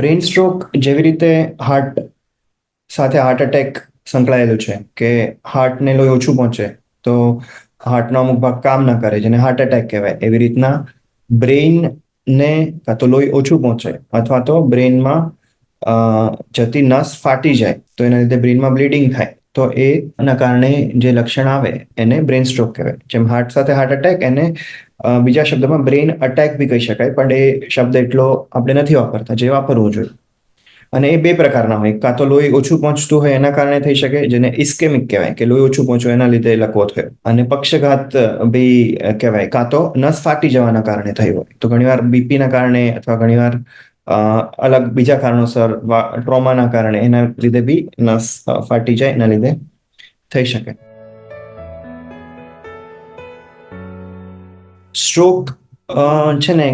Brain stroke જેવી રીતે heart સાથે હાર્ટ એટેક સંકળાયેલું છે કે હાર્ટને લોહી ઓછું પહોંચે, તો હાર્ટનો અમુક ભાગ કામ ના કરે, જેને હાર્ટ એટેક કહેવાય. એવી રીતના બ્રેઇનને કાં તો લોહી ઓછું પહોંચે અથવા તો બ્રેઇનમાં જતી નસ ફાટી જાય, તો એના લીધે બ્રેઇનમાં બ્લીડિંગ થાય. તો એના કારણે જે લક્ષણ આવે એને બ્રેન સ્ટ્રોક કહેવાય. જેમ હાર્ટ સાથે હાર્ટ એટેક એને બીજા શબ્દમાં બ્રેઇન અટેક બી કહી શકાય, પણ એ શબ્દ એટલો આપણે નથી વાપરતા, જે વાપરવો જોઈએ. અને એ બે પ્રકારના હોય. કાં તો લોહી ઓછું પહોંચતું હોય એના કારણે થઈ શકે, જેને ઇસ્કેમિક કહેવાય, કે લોહી ઓછું પહોંચ્યું એના લીધે લકવો થયો. અને પક્ષઘાત બી કહેવાય, કાં તો નસ ફાટી જવાના કારણે થયું હોય. તો ઘણીવાર બીપીના કારણે અથવા ઘણીવાર અલગ બીજા કારણોસર ટ્રોમાના કારણે એના લીધે બી નસ ફાટી જાય, એના લીધે થઈ શકે. સ્ટ્રોક છે ને,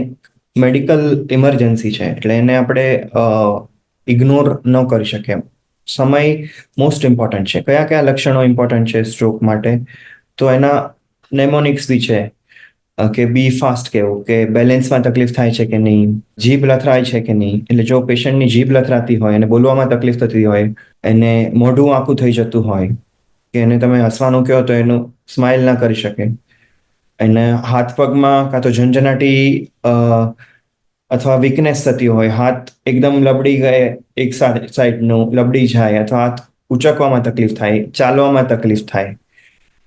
મેડિકલ ઇમરજન્સી છે, એટલે એને આપણે ઇગ્નોર ન કરી શકીએ સમય મોસ્ટ ઇમ્પોર્ટન્ટ છે. કયા કયા લક્ષણો ઇમ્પોર્ટન્ટ છે સ્ટ્રોક માટે? તો એના નેમોનિક્સ બી છે. કે બી ફાસ્ટ કેવું કે બેલેન્સમાં તકલીફ થાય છે કે નહીં, જીભ લથરાય છે કે નહીં, એટલે જો પેશન્ટની જીભ લથરાતી હોય અને બોલવામાં તકલીફ થતી હોય, એને મોઢું આખું થઈ જતું હોય, કે એને તમે હસવાનું કહો તો એનું સ્માઇલ ના કરી શકે. એને હાથ પગમાં કાં તો ઝંઝનાટી અથવા વીકનેસ થતી હોય, હાથ એકદમ લબડી ગયે, એક સાઈડનું લબડી જાય, અથવા હાથ ઉચકવામાં તકલીફ થાય, ચાલવામાં તકલીફ થાય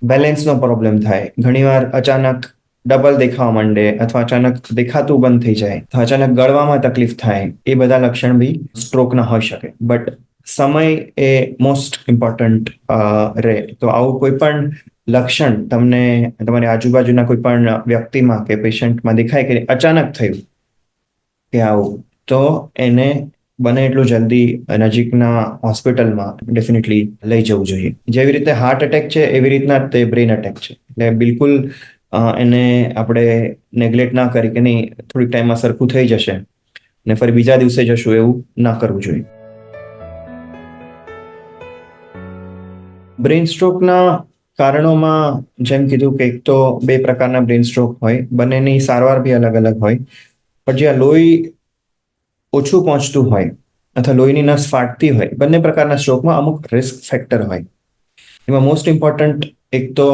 બેલેન્સનો પ્રોબ્લેમ થાય. ઘણીવાર અચાનક ડબલ દેખાવા માંડે અથવા અચાનક દેખાતું બંધ થઈ જાય અથવા અચાનક ગળવામાં તકલીફ થાય, એ બધા લક્ષણ બી સ્ટ્રોકના હોઈ શકે. બટ સમય એ મોસ્ટ ઇમ્પોર્ટન્ટ રહે. તો આવું કોઈ પણ લક્ષણ તમને તમારી આજુબાજુના કોઈ પણ વ્યક્તિમાં કે પેશન્ટમાં દેખાય કે અચાનક થયું કે આવું, તો એને બને એટલું જલ્દી નજીકના હોસ્પિટલમાં ડેફિનેટલી લઈ જવું જોઈએ. જેવી રીતે હાર્ટ એટેક છે, એવી રીતના તે બ્રેઇન એટેક છે. એટલે બિલકુલ એને આપણે નેગ્લેક્ટ ના કરી કે નહીં, થોડીક ટાઈમમાં સરખું થઈ જશે. ને ફરી બીજા દિવસે જશું, એવું ના કરવું જોઈએ. બ્રેઇન સ્ટ્રોકના કારણોમાં જેમ કીધું કે એક તો બે પ્રકારના બ્રેઇન સ્ટ્રોક હોય, બંનેની સારવાર બી અલગ અલગ હોય. પણ જ્યાં લોહી ઓછું પહોંચતું હોય અથવા લોહીની નસ ફાટતી હોય, બંને પ્રકારના સ્ટ્રોકમાં અમુક રિસ્ક ફેક્ટર હોય. એમાં મોસ્ટ ઇમ્પોર્ટન્ટ એક તો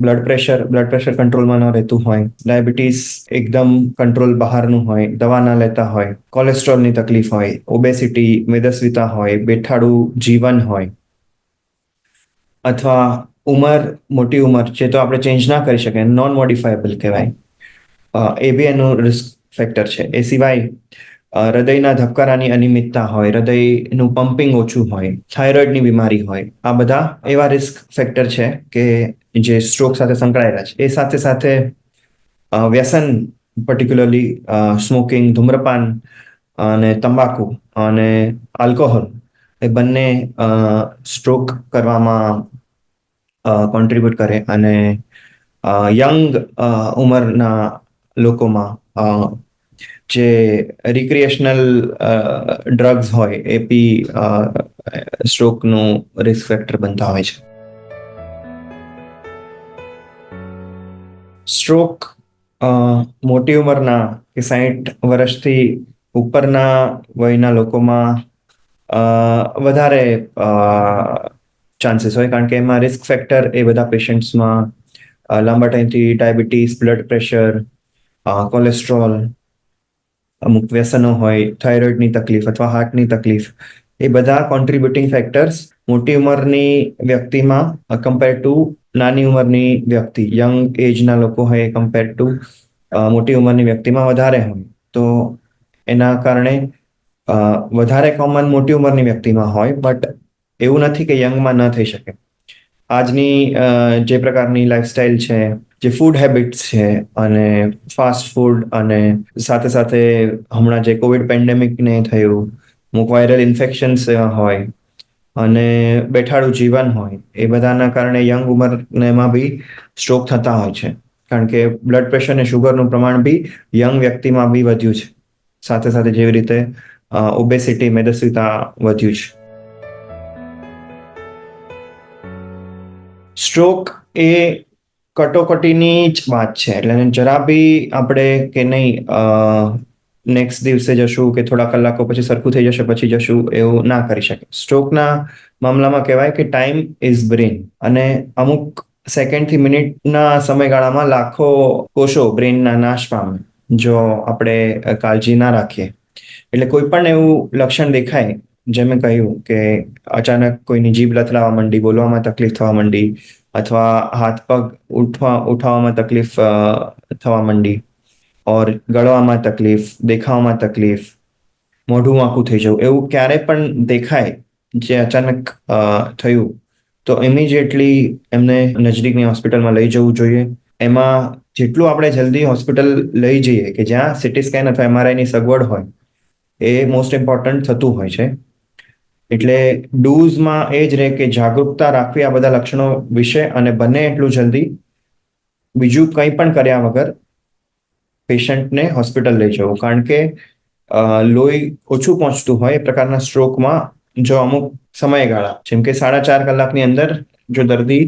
બ્લડ પ્રેશર બ્લડ પ્રેશર કંટ્રોલમાં ન રહેતું હોય. ડાયાબિટીસ એકદમ કંટ્રોલ બહારનું હોય, દવા ના લેતા હોય કોલેસ્ટ્રોલની તકલીફ હોય ઓબેસિટી મેદસ્વીતા હોય, બેઠાડું જીવન હોય, અથવા ઉંમર, મોટી ઉંમર, જે તો આપણે ચેન્જ ના કરી શકીએ નોન મોડિફાયેબલ કહેવાય એ બી એનું રિસ્ક ફેક્ટર છે. એ સિવાય હૃદયના ધબકારાની અનિયમિતતા હોય, હૃદયનું પમ્પિંગ ઓછું હોય થાઇરોઇડની બીમારી હોય, આ બધા એવા રિસ્ક ફેક્ટર છે કે જે સ્ટ્રોક સાથે સંકળાયેલા છે. એ સાથે સાથે વ્યસન પર્ટિક્યુલરલી સ્મોકિંગ ધૂમ્રપાન અને તંબાકુ અને આલ્કોહોલ એ બંને સ્ટ્રોક કરવામાં કોન્ટ્રીબ્યુટ કરે અને યંગ ઉંમરના લોકોમાં જે રિક્રિએશનલ ડ્રગ્સ હોય, એ બી સ્ટ્રોકનું રિસ્ક ફેક્ટર બનતા હોય છે. સ્ટ્રોક મોટી ઉંમરના કે સાહીઠ વર્ષથી ઉપરના વયના લોકોમાં વધારે ચાન્સીસ હોય. કારણ કે એમાં રિસ્ક ફેક્ટર એ બધા પેશન્ટ્સમાં લાંબા ટાઈમથી ડાયાબિટીસ બ્લડ પ્રેશર કોલેસ્ટ્રોલ અમુક વ્યસનો હોય થાઇરોઇડની તકલીફ અથવા હાર્ટની તકલીફ એ બધા કોન્ટ્રીબ્યુટિંગ ફેક્ટર્સ મોટી ઉંમરની વ્યક્તિમાં કમ્પેર ટુ નાની ઉંમરની વ્યક્તિ. યંગ એજના લોકો હોય કમ્પેર ટુ મોટી ઉંમરની વ્યક્તિમાં વધારે હોય. તો એના કારણે વધારે કોમન મોટી ઉંમરની વ્યક્તિમાં હોય બટ એવું નથી કે યંગમાં ન થઈ શકે. આજની જે પ્રકારની લાઈફસ્ટાઈલ છે, જે ફૂડ હેબિટ્સ છે, અને ફાસ્ટ ફૂડ અને સાથે સાથે હમણાં જે કોવિડ પેન્ડેમિક ને થયું અમુક વાયરલ ઇન્ફેક્શન્સ હોય અને બેઠાડું જીવન હોય, એ બધાના કારણે યંગ ઉંમરમાં બી સ્ટ્રોક થતા હોય છે. કારણ કે બ્લડ પ્રેશર અને શુગરનું પ્રમાણ બી યંગ વ્યક્તિમાં બી વધ્યું છે. સાથે સાથે જેવી રીતે ઓબેસિટી મેદસ્વીતા વધ્યું છે. સ્ટ્રોક એ કટોકટીની જ વાત છે. એટલે જરા બી આપણે કે નહીં નેક્સ્ટ દિવસે જશું કે થોડા કલાકો પછી સરખું થઈ જશે, પછી જશું એવું ના કરી શકે. સ્ટ્રોકના મામલામાં કહેવાય કે ટાઈમ ઇઝ બ્રેન અને અમુક સેકન્ડથી મિનિટના સમયગાળામાં લાખો કોષો બ્રેનના નાશ પામે, જો આપણે કાળજી ના રાખીએ. એટલે કોઈ પણ એવું લક્ષણ દેખાય, જેમ મેં કહ્યું કે અચાનક કોઈની જીભ લથડાવા માંડી, બોલવામાં તકલીફ થવા માંડી, અથવા હાથ પગ ઉઠવા, ઉઠાવવામાં તકલીફ થવા માંડી ઓર ગળવામાં તકલીફ, દેખાવામાં તકલીફ, મોઢું આખું થઈ જવું, એવું ક્યારે પણ દેખાય, જે અચાનક થયું, તો ઇમિડિયેટલી એમને નજદીકની હોસ્પિટલમાં લઈ જવું જોઈએ. એમાં જેટલું આપણે જલ્દી હોસ્પિટલ લઈ જઈએ કે જ્યાં સિટી સ્કેન અથવા એમઆરઆઈની સગવડ હોય, એ મોસ્ટ ઇમ્પોર્ટન્ટ થતું હોય છે. એટલે ડૂઝમાં એ જ રહે કે જાગૃતતા રાખવી આ બધા લક્ષણો વિશે અને બને એટલું જલ્દી. બીજું કંઈ પણ કર્યા વગર પેશન્ટને હોસ્પિટલ લઈ જવું. કારણ કે લોહી ઓછું પહોંચતું હોય એ પ્રકારના સ્ટ્રોકમાં જો અમુક સમયગાળા, જેમ કે સાડા ચાર કલાકની અંદર જો દર્દી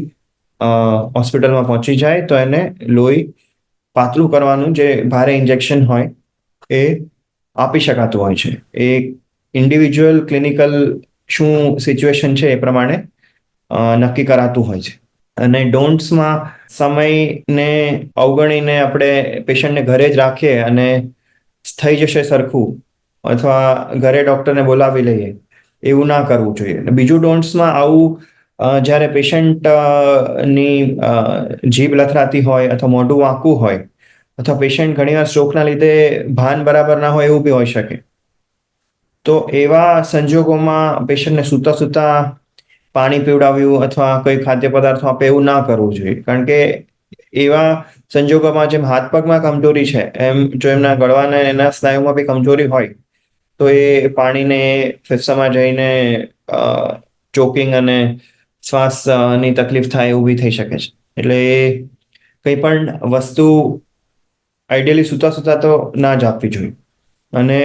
હોસ્પિટલમાં પહોંચી જાય, તો એને લોહી પાતળું કરવાનું જે ભારે ઇન્જેક્શન હોય એ આપી શકાતું હોય છે. એ ઇન્ડિવિજ્યુઅલ ક્લિનિકલ શું સિચ્યુએશન છે એ પ્રમાણે નક્કી કરાતું હોય છે. અને ડોન્ટ્સમાં સમયને અવગણીને આપણે પેશન્ટને ઘરે જ રાખીએ અને થઈ જશે સરખું. અથવા ઘરે ડૉક્ટરને બોલાવી લઈએ. એવું ના કરવું જોઈએ. બીજું ડોન્ટ્સમાં આવું જ્યારે પેશન્ટની જીભ લથરાતી હોય અથવા મોઢું વાંકું હોય, અથવા પેશન્ટ ઘણીવાર સ્ટ્રોકના લીધે ભાન બરાબર ના હોય એવું બી હોઈ શકે. તો એવા સંજોગોમાં પેશન્ટને સૂતા સૂતા પાણી પીવડાવ્યું અથવા કોઈ ખાદ્ય પદાર્થો આપે એવું ના કરવું જોઈએ. કારણ કે એવા સંજોગોમાં જેમ હાથ પગમાં કમજોરી છે, એમ જો એમના ગળવાના એના સ્નાયુમાં બી કમજોરી હોય, તો એ પાણીને ફેફસામાં જઈને ચોકિંગ અને શ્વાસની તકલીફ થાય એવું બી થઈ શકે છે. એટલે એ કંઈ પણ વસ્તુ આઈડિયલી સૂતા સૂતા તો ના જ આપવી જોઈએ. અને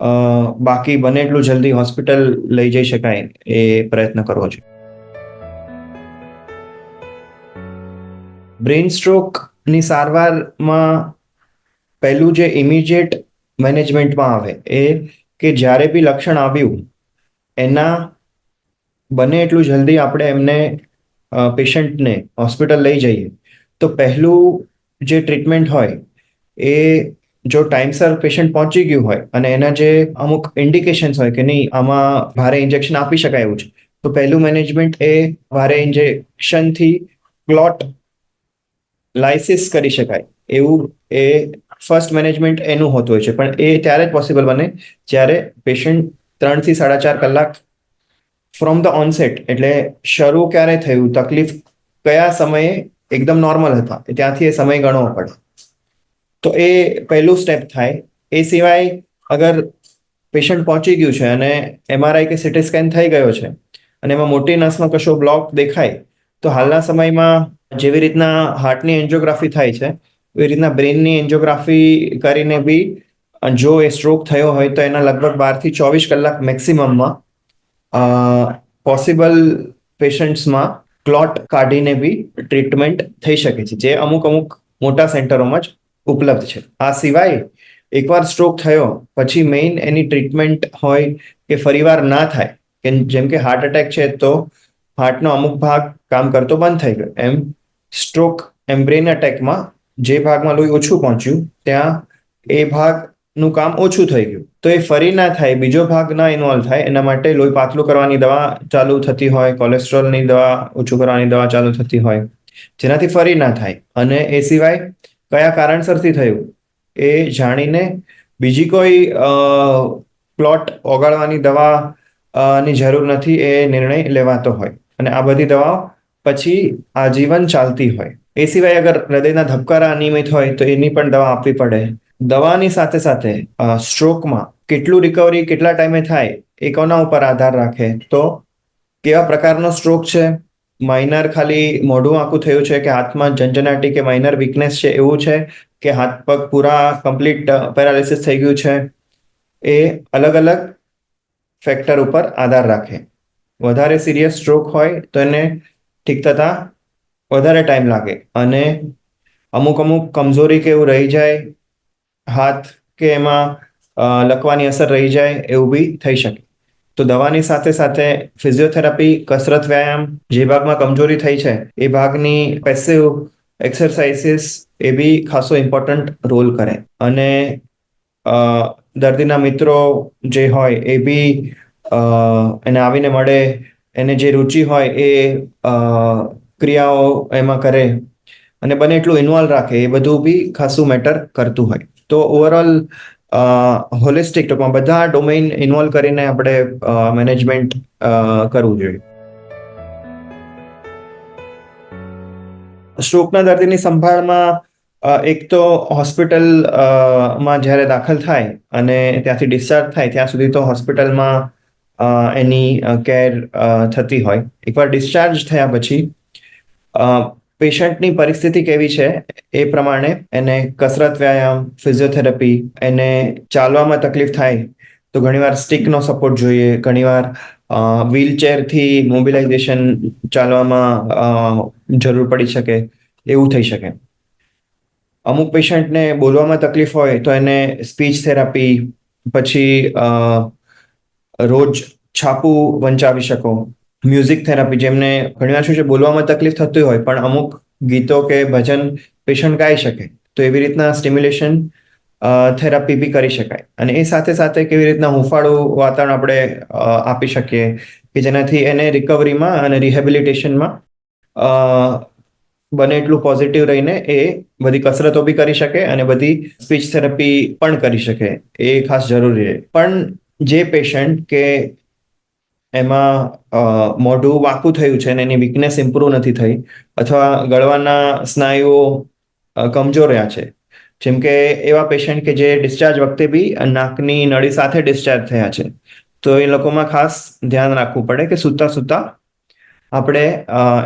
બાકી બને એટલું જલ્દી હોસ્પિટલ લઈ જઈ શકાય એ પ્રયત્ન કરવો જોઈએ. બ્રેઇન સ્ટ્રોકની સારવારમાં પહેલું જે ઇમિડિયેટ મેનેજમેન્ટમાં આવે એ કે જ્યારે બી લક્ષણ આવ્યું, એના બને એટલું જલ્દી આપણે એમને પેશન્ટને હોસ્પિટલ લઈ જઈએ, તો પહેલું જે ટ્રીટમેન્ટ હોય એ જો ટાઈમસર પેશન્ટ પહોંચી ગયું હોય અને એના જે અમુક ઇન્ડિકેશન્સ હોય કે નહીં, આમાં ભારે ઇન્જેક્શન આપી શકાય એવું છે, તો પહેલું મેનેજમેન્ટ એ ભારે ઇન્જેક્શનથી ક્લોટ લાઇસિસ કરી શકાય. એવું એ ફર્સ્ટ મેનેજમેન્ટ એનું હોતું હોય છે, પણ એ ત્યારે જ પોસિબલ બને જ્યારે પેશન્ટ ત્રણથી સાડા ચાર કલાક ફ્રોમ ધ ઓનસેટ એટલે શરૂ ક્યારે થયું, તકલીફ કયા સમયે એકદમ નોર્મલ હતા ત્યાંથી એ સમય ગણવો પડે. તો એ પહેલું સ્ટેપ થાય. એ સિવાય અગર પેશન્ટ પહોંચી ગયું છે અને એમઆરઆઈ કે સિટી સ્કેન થઈ ગયો છે અને એમાં મોટી નસમાં કશો બ્લોક દેખાય, તો હાલના સમયમાં જેવી રીતના હાર્ટની એન્જિયોગ્રાફી થાય છે, એવી રીતના બ્રેનની એન્જિયોગ્રાફી કરીને બી જો એ સ્ટ્રોક થયો હોય તો એના લગભગ બારથી ચોવીસ કલાક મેક્સિમમમાં પોસિબલ પેશન્ટ્સમાં ક્લોટ કાઢીને બી ટ્રીટમેન્ટ થઈ શકે છે. જે અમુક અમુક મોટા સેન્ટરોમાં જ ઉપલબ્ધ છે. આ સિવાય એકવાર સ્ટ્રોક થયો, પછી મેઇન એની ટ્રીટમેન્ટ હોય કે ફરીવાર ના થાય, કે જેમ કે હાર્ટ એટેક છે, તો હાર્ટનો અમુક ભાગ કામ કરતો બંધ થઈ ગયો. એમ સ્ટ્રોક એમ બ્રેન એટેકમાં જે ભાગમાં લોહી ઓછું પહોંચ્યું, ત્યાં એ ભાગનું કામ ઓછું થઈ ગયું. તો એ ફરી ના થાય, બીજો ભાગ ના ઇન્વોલ્વ થાય, એના માટે લોહી પાતળું કરવાની દવા ચાલુ થતી હોય કોલેસ્ટ્રોલની દવા ઓછું કરવાની દવા ચાલુ થતી હોય, જેનાથી ફરી ના થાય. અને એ સિવાય કયા કારણસરથી થયું એ જાણીને બીજી કોઈ પ્લોટ ઓગાળવાની દવા ની જરૂર નથી એ નિર્ણય લેવાતો હોય. અને આ બધી દવાઓ પછી આજીવન ચાલતી હોય. એ સિવાય અગર હૃદયના ધબકારા અનિયમિત હોય તો એની પણ દવા આપવી પડે. દવાની સાથે સાથે સ્ટ્રોકમાં કેટલું રિકવરી કેટલા ટાઈમે થાય એ કોના ઉપર આધાર રાખે. તો કેવા પ્રકારનો સ્ટ્રોક છે? માઇનર ખાલી મોઢું આખું થયું છે કે હાથમાં જંજનાટી કે માઇનર વીકનેસ છે એવું છે કે હાથ પગ પૂરા કમ્પ્લીટ પેરાલિસિસ થઈ ગયું છે, એ અલગ અલગ ફેક્ટર ઉપર આધાર રાખે. વધારે સિરિયસ સ્ટ્રોક હોય તો એને ઠીક થતા વધારે ટાઈમ લાગે અને અમુક અમુક કમજોરી કે એવું રહી જાય, હાથ કે એમાં લખવાની અસર રહી જાય એવું બી થઈ શકે. તો દવાની સાથે સાથે ફિઝિયોથેરાપી, કસરત વ્યાયામ જે ભાગમાં કમજોરી થઈ છે, એ ભાગની પેસિવ એક્સરસાઇઝીસ એ બી ખાસો ઇમ્પોર્ટન્ટ રોલ કરે. અને દર્દીના મિત્રો જે હોય એ બી એને આવીને મળે, એને જે રુચિ હોય એ ક્રિયાઓ એમાં કરે અને બને એટલું ઇન્વોલ્વ રાખે, એ બધું બી ખાસું મેટર કરતું હોય. તો ઓવરઓલ હોલિસ્ટિક ટૂંકમાં બધા ડોમેઇન ઇન્વોલ્વ કરીને આપણે મેનેજમેન્ટ કરવું જોઈએ. સ્ટ્રોકના દર્દીની સંભાળમાં એક તો હોસ્પિટલમાં જ્યારે દાખલ થાય અને ત્યાંથી ડિસ્ચાર્જ થાય, ત્યાં સુધી તો હોસ્પિટલમાં એની કેર થતી હોય. એકવાર ડિસ્ચાર્જ થયા પછી પેશન્ટની પરિસ્થિતિ કેવી છે એ પ્રમાણે એને કસરત વ્યાયામ, ફિઝિયોથેરાપી, એને ચાલવામાં તકલીફ થાય તો ઘણીવાર સ્ટિકનો સપોર્ટ જોઈએ, ઘણીવાર વ્હીલચેરથી મોબિલાઇઝેશન ચાલવામાં જરૂર પડી શકે એવું થઈ શકે. અમુક પેશન્ટને બોલવામાં તકલીફ હોય તો એને સ્પીચ થેરાપી, પછી રોજ છાપું વંચાવી શકો. મ્યુઝિક થેરાપી જેમને ઘણીવાર શું છે, બોલવામાં તકલીફ થતી હોય, પણ અમુક ગીતો કે ભજન પેશન્ટ ગાઈ શકે, તો એવી રીતના સ્ટિમ્યુલેશન થેરાપી બી કરી શકાય. અને એ સાથે સાથે કેવી રીતના હુંફાળું વાતાવરણ આપણે આપી શકીએ, કે જેનાથી એને રિકવરીમાં અને રિહેબિલિટેશનમાં બને એટલું પોઝિટિવ રહીને એ બધી કસરતો બી કરી શકે અને બધી સ્પીચ થેરાપી પણ કરી શકે. એ ખાસ જરૂરી છે પણ જે પેશન્ટ કે એમાં મોઢું વાકું થયું છે અને એની વીકનેસ ઇમ્પ્રૂવ નથી થઈ અથવા ગળવાના સ્નાયુઓ કમજોર રહ્યા છે. જેમ કે એવા પેશન્ટ કે જે ડિસ્ચાર્જ વખતે બી નાકની નળી સાથે ડિસ્ચાર્જ થયા છે. તો એ લોકોમાં ખાસ ધ્યાન રાખવું પડે કે સૂતા સૂતા આપણે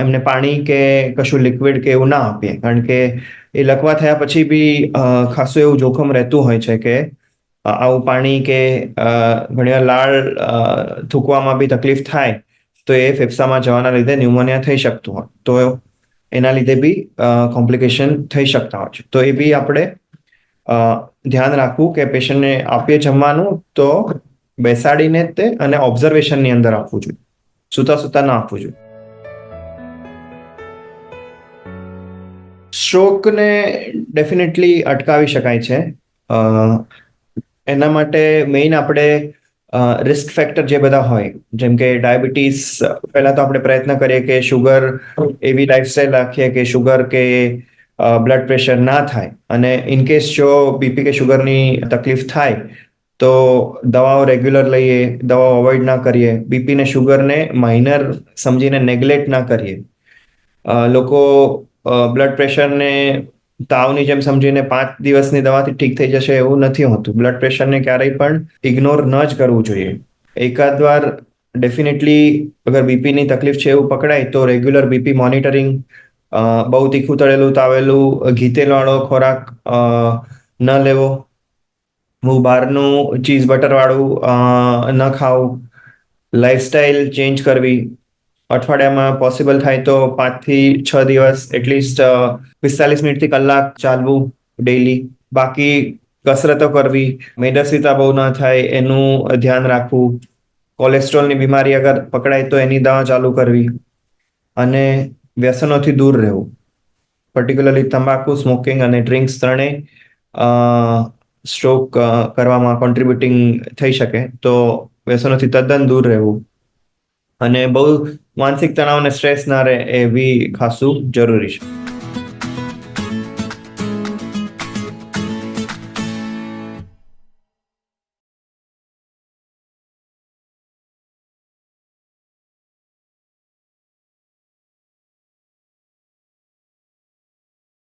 એમને પાણી કે કશું લિક્વિડ કે એવું ના આપીએ. કારણ કે એ લકવા થયા પછી બી ખાસું એવું જોખમ રહેતું હોય છે કે આવું પાણી કે ઘણીવાર લાળ થૂંકવામાં બી તકલીફ થાય, તો એ ફેફસામાં જવાના લીધે ન્યુમોનિયા થઈ શકતું હોય. તો એના લીધે બી કોમ્પ્લિકેશન થઈ શકતા હોય છે. તો એ બી આપણે ધ્યાન રાખવું કે પેશન્ટને આપીએ જમવાનું તો બેસાડીને તે અને ઓબ્ઝર્વેશનની અંદર આપવું જોઈએ. સૂતા સૂતા ના આપવું જોઈએ. સ્ટ્રોકને ડેફિનેટલી અટકાવી શકાય છે. એના માટે મેઇન આપણે રિસ્ક ફેક્ટર જે બધા હોય, જેમ કે ડાયાબિટીસ પહેલા તો આપણે પ્રયત્ન કરીએ કે શુગર એવી લાઈફસ્ટાઈલ રાખીએ કે શુગર કે બ્લડ પ્રેશર ના થાય. અને ઇનકેસ જો બીપી કે શુગરની તકલીફ થાય, તો દવાઓ રેગ્યુલર લઈએ, દવાઓ અવોઇડ ના કરીએ. બીપીને શુગરને માઇનર સમજીને નેગ્લેક્ટ ના કરીએ. લોકો બ્લડ પ્રેશરને તાવની જેમ સમજીને પાંચ દિવસની દવાથી ઠીક થઈ જશે એવું નથી હોતું. બ્લડ પ્રેશરને ક્યારેય પણ ઇગ્નોર ન જ કરવું જોઈએ. એકાદ વાર ડેફિનેટલી અગર બીપીની તકલીફ છે એવું પકડાય, તો રેગ્યુલર બીપી મોનિટરિંગ બહુ તીખું તળેલું, તાવેલું ઘીતેલવાળો ખોરાક ન લેવો. હું બહારનું ચીઝ બટરવાળું ન ખાવું લાઈફસ્ટાઈલ ચેન્જ કરવી. અઠવાડિયામાં પોસિબલ થાય તો પાંચથી છ દિવસ એટલીસ્ટ પિસ્તાલીસ મિનિટથી કલાક ચાલવું ડેઈલી બાકી કસરતો કરવી, મેદસ્વીતા બહુ ન થાય એનું ધ્યાન રાખવું. કોલેસ્ટ્રોલની બીમારી અગર પકડાય તો એની દવા ચાલુ કરવી અને વ્યસનોથી દૂર રહેવું. પર્ટિક્યુલરલી તંબાકુ સ્મોકિંગ અને ડ્રિંક્સ ત્રણેય સ્ટ્રોક કરવામાં કોન્ટ્રીબ્યુટિંગ થઈ શકે તો વ્યસનોથી તદ્દન દૂર રહેવું. અને બહુ માનસિક તણાવ અને સ્ટ્રેસ ના રહે એ બી ખાસું જરૂરી છે.